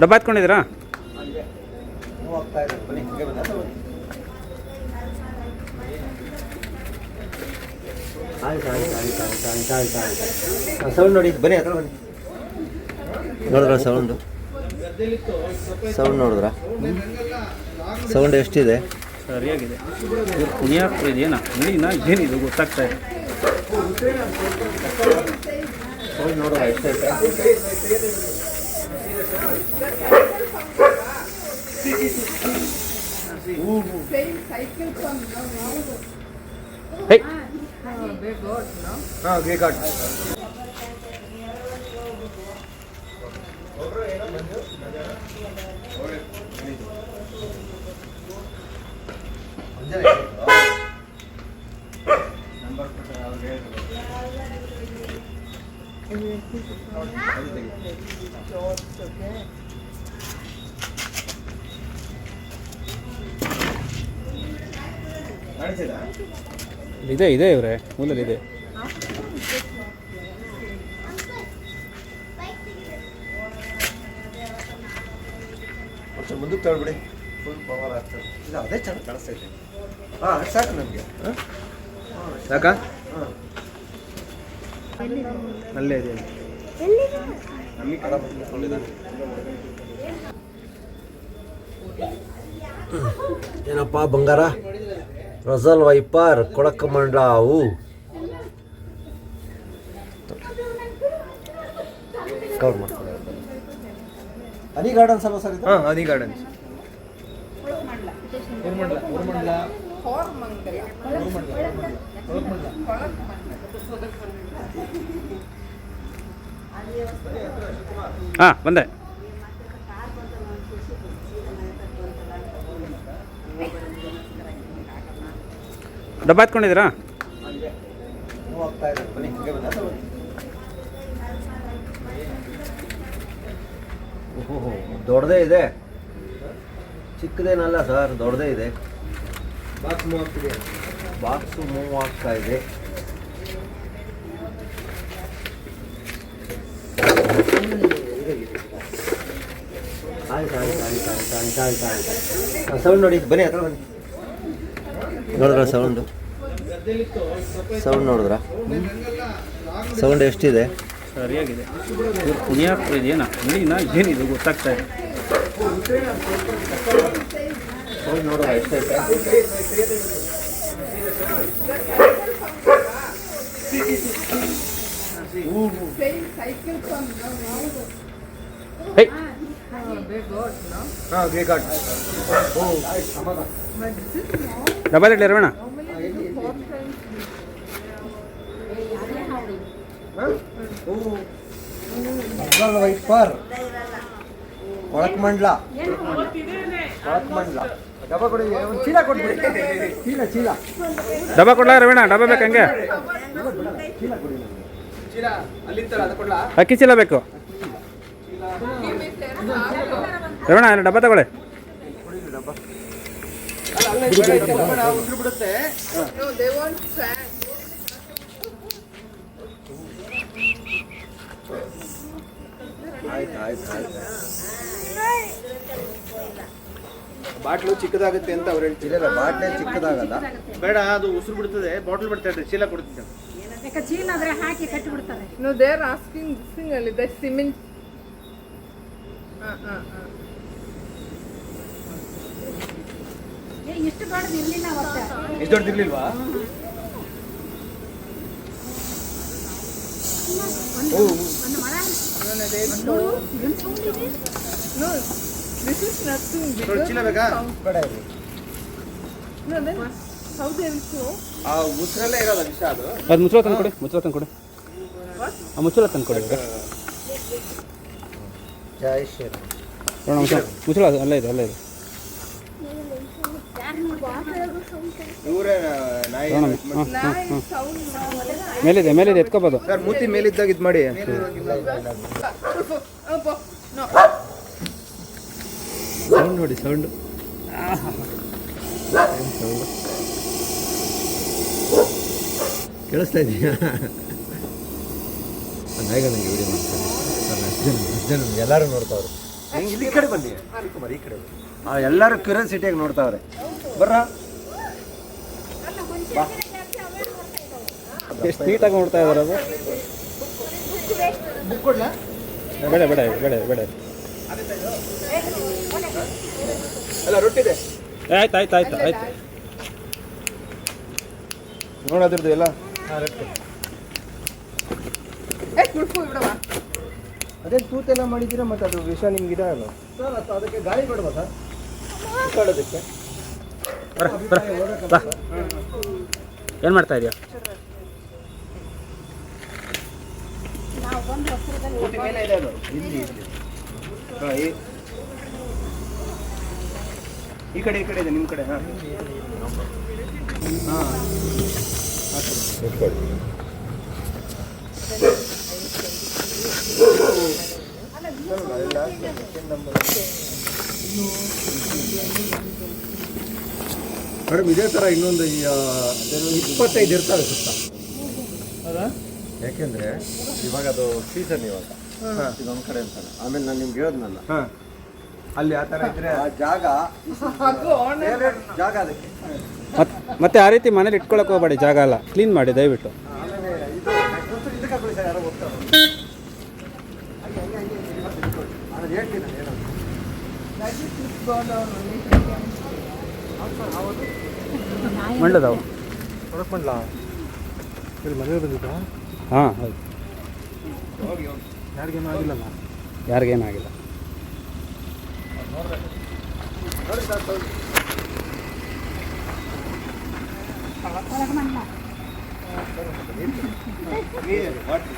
ಡಬ್ಬ ಹತ್ಕೊಂಡಿದ್ದೀರಾ ಆಯ್ತು ಆಯ್ತು ಆಯ್ತು ಸೌಂಡ್ ನೋಡಿ ಬನ್ನಿ ನೋಡಿದ್ರ ಸೌಂಡು ಸೌಂಡ್ ನೋಡಿದ್ರ? ಸೌಂಡ್ ಎಷ್ಟಿದೆ? ಸರಿಯಾಗಿದೆ. ಇದೇನಾ? ನೀನಾ ಏನಿದು? ಗೊತ್ತಾಗ್ತಾ ಇದೆ ಸೌಂಡ್ ಎಷ್ಟೈತೆ Hey. हाँ वे कट 언제나 ಇದೆ ಇದೆ ಇವ್ರೆ ಮೂಲಲ್ಲಿ ಇದೆ. ಮುಂದಕ್ಕೆ ತಗೊಳ್ಬಿಡಿ. ಫುಲ್ ಪವರ್ ಆಗ್ತದೆ. ಇಲ್ಲ ಅದೇ ಚೆನ್ನಾಗಿ ಕಾಣಿಸ್ತೈತೆ ಹಾಂ ಸಾಕು ನಮಗೆ? ಸಾಕಾ? ಹಾಂ. ಅಲ್ಲೇ ಇದೆ. ಏನಪ್ಪ ಬಂಗಾರ? ರಸಲ್ ವೈಪರ್ ಕೊಳಕ ಮಂಡಾವು. ಕವರ್ ಮಾಡ್ಕೊಳ್ಳಿ ಹನಿ ಗಾರ್ಡನ್ಸ್ ಅಲ್ವಾ ಸರ್ ಹಾಂ ಹನಿ ಗಾರ್ಡನ್ಸ್ ಹಾಂ ಬಂದೆ. ಡಬ್ಬ ಎತ್ಕೊಂಡಿದ್ದೀರಾ? ಹೋಗ್ತಾ ಇದೆ ಬನ್ನಿ ಹಿಂಗೆ ಬನ್ನಿ ಓಹೋ ದೊಡ್ಡದೇ ಇದೆ. ಚಿಕ್ಕದೇನಲ್ಲ ಸರ್ ದೊಡ್ಡದೇ ಇದೆ. ಬಾಕ್ಸ್ ಮೂವ್ ಆಗ್ತಿದೆ ಬಾಕ್ಸು ಮೂವ್ ಆಗ್ತಾ ಇದೆ. ಆಯ್ತು ಆಯ್ತು ಆಯ್ತು ಆಯ್ತು ಆಯ್ತು ಆಯ್ತು ಆಯ್ತು ಸೌಂಡ್ ನೋಡಿ ಬನ್ನಿ ಹತ್ರ ಬನ್ನಿ. ನೋಡಿದ್ರ ಸೌಂಡು ಸೌಂಡ್ ನೋಡಿದ್ರ? ಸೌಂಡ್ ಎಷ್ಟಿದೆ? ಸರಿಯಾಗಿದೆ. ಕುಣಿಯಾಕ ಇದೇನಾ? ಏನಿದು ಗೊತ್ತಾಗ್ತಾ ಇದೆ ಸೌಂಡ್ ನೋಡುವ ಎಷ್ಟೈತೆ ಹೇ ಡಬಲ್ ಇಡ್ಲಿ ರವಣ ವೈಟ್ ಪಾರ್. ಕೊಳಕ್ಮಂಡ್ಲ ಕೊಳಕ್ಮಂಡ್ಲ ಡಬ್ಬ ಕೊಡಿ ಒಂದು ಚೀಲ ಕೊಟ್ಬಿಡಿ ಚೀಲ ಚೀಲ. ಡಬ್ಬ ರವೀಣ ಡಬ್ಬ ಬೇಕು ಹಂಗೆ? ಚೀಲ ಅಕ್ಕಿ ಚೀಲ ಬೇಕು. ರಮಣ ಡಬ್ಬ ತಗೊಳ್ಳಿ. ಬಾಟ್ಲು ಚಿಕ್ಕದಾಗುತ್ತೆ ಅಂತ ಅವ್ರು ಹೇಳ್ತೀವಿ ಬಾಟ್ಲೆ ಚಿಕ್ಕದಾಗಲ್ಲ. ಬೇಡ ಅದು ಉಸಿರು ಬಿಡ್ತದೆ ಬಾಟ್ಲ್ ಬಿಡ್ತಾ ಇದ್ರೆ ಚೀಲ ಕೊಡ್ತಿದ್ದೆ ಚೀಲ ಆದ್ರೆ ಹಾಕಿ ಕಟ್ಟಿ ಬಿಡ್ತಾರೆ ನೋ ಆಸ್ಕಿಂಗ್ ಸಿಮೆಂಟ್ ಹಾಂ ಹಾಂ ಹಾಂ ಇಷ್ಟು ದೊಡ್ಡದು ಇರ್ಲಿಲ್ಲ ಅವತ್ತೆ. ಎಷ್ಟು ದೊಡ್ಡದಿರ್ಲಿಲ್ವಾ ಒಂದು ಮರ. No, no, they don't. No, this is nothing bigger. ಚೀಲ ಬೇಕಾ? ಬೇಡ ಇರಲಿ. No, then how they will show? ಆ ಉಸಿರಲ್ಲೇ ಇರೋದು ವಿಷ ಅದು? ಅದು ಮುಚ್ಚಳ ತಂದು ಕೊಡಿ ಮುಚ್ಚಳ ತಂದು ಕೊಡಿ. ಆ ಮುಚ್ಚಳ ತಂದು ಕೊಡಿ ಜೈ ಶ್ರೀರಾಮ್. ರವಣ ಮುಚ್ಚಳ ಮುಚ್ಚಳ ಅಲ್ಲೇ ಇದೆ ಅಲ್ಲೇ ಇದೆ ಇವರೇ ನಾಯಿ ರವಣ ಹಾಂ ಹಾಂ Live ಹಾಂ sound. ಮೇಲಿದೆ ಮೇಲಿದೆ ಎತ್ಕೋಬೋದು ಸರ್ ಮೂತಿ ಮೇಲಿದ್ದಾಗ ಇದು ಮಾಡಿ. ಸೌಂಡ್ ನೋಡಿ ಸೌಂಡ್ ಕೇಳಿಸ್ತಾ ಇದೆಯಾ? ನಾಯಿಗ ನನಗೆ ವಿಡಿಯೋ ಮಾಡ್ತಾರೆ. ಸರ್ ಅಷ್ಟು ಜನ ಅಷ್ಟು ಜನ ಎಲ್ಲರೂ ನೋಡ್ತಾವ್ರು. ಈ ಇಲ್ಲಿ ಕಡೆ ಬನ್ನಿ. ಈ ಕಡೆ ಬನ್ನಿ. ಎಲ್ಲರೂ ಕ್ಯೂರಿಯಾಸಿಟಿಯಾಗಿ ನೋಡ್ತಾವ್ರೆ. ಬರ್ರ? ಎಷ್ಟು ನೀಟಾಗಿ ನೋಡ್ತಾ ಇದ್ದಾರೆ ಅದು? ಬೇಡ ಬೇಡ ಬೇಡ ಬೇಡ. ಅಲ್ಲ ರೊಟ್ಟಿದೆ. ಆಯ್ತು ಆಯ್ತು ಆಯ್ತು ಆಯ್ತು. ನೋಡೋದ್ರದ್ದು ಎಲ್ಲ. ಅದೇ ತೂತೆಲ್ಲ ಮಾಡಿದ್ದೀರಾ ಮತ್ತೆ ಅದು ವಿಷ ನಿಮ್ಗೆ ಇದಾಗಲ್ಲ ಸರ್ ಅದು ಅದಕ್ಕೆ ಗಾಳಿ ಬೇಡವಾ ಸರ್ ಮಾತಾಡೋದಕ್ಕೆ ಬರ ಬರ ಬಾ. ಏನು ಮಾಡ್ತಾ ಇದೆಯಾ? ಈ ಕಡೆ ಈ ಕಡೆ ಇದೆ ನಿಮ್ಮ ಕಡೆ ಹಾಂ. ಹಾಂ. ಮೇಡಮ್ ಇದೇ ಥರ ಇನ್ನೊಂದು ಈ, ಇಪ್ಪತ್ತೈದು ಇರ್ತವೆ ಸುತ್ತ. ಯಾಕೆಂದ್ರೆ ಇವಾಗ ಅದು ಸೀಸನ್ ಇವಾಗ. ಇದೊಂದು ಕಡೆ ಅಂತಾನೆ ಆಮೇಲೆ ನಾನು ನಿಮ್ಗೆ ಹೇಳೋದ್ನಲ್ಲ. ಹಾಂ. ಅಲ್ಲಿ ಆ ಥರ ಇದ್ರೆ ಆ ಜಾಗ ಜಾಗ ಅದಕ್ಕೆ. ಮತ್ತೆ ಮತ್ತೆ ಆ ರೀತಿ ಮನೇಲಿ ಇಟ್ಕೊಳಕ್ ಹೋಗಬೇಡಿ ಜಾಗ ಅಲ್ಲ ಕ್ಲೀನ್ ಮಾಡಿ ದಯವಿಟ್ಟು ಆಮೇಲೆ ಇದು ಒಂಚೂರು ಇದಕ್ಕೆ ಹಾಕೊಳ್ಳಿ ಸರ್ ಯಾರೋ ಹೋಗ್ತಾರೆ ನಾನು ಹೇಳ್ತೀನಿ ನಾನು ಹೇಳೋದು ಮಂಡದವು ಹೊರಗೆ ಮಾಡ್ಲಾ ಇಲ್ಲಿ ಮದುವೆ ಬಂದಿದ್ದಾ? ಹಾಂ. ಹೌದು ಯಾರಿಗೇನು ಆಗಿಲ್ಲಲ್ಲ ಯಾರಿಗೇನಾಗಿಲ್ಲ. ಆಗಿಲ್ಲ ಮಣ್ಣ ನೀರು ವಾಟರ್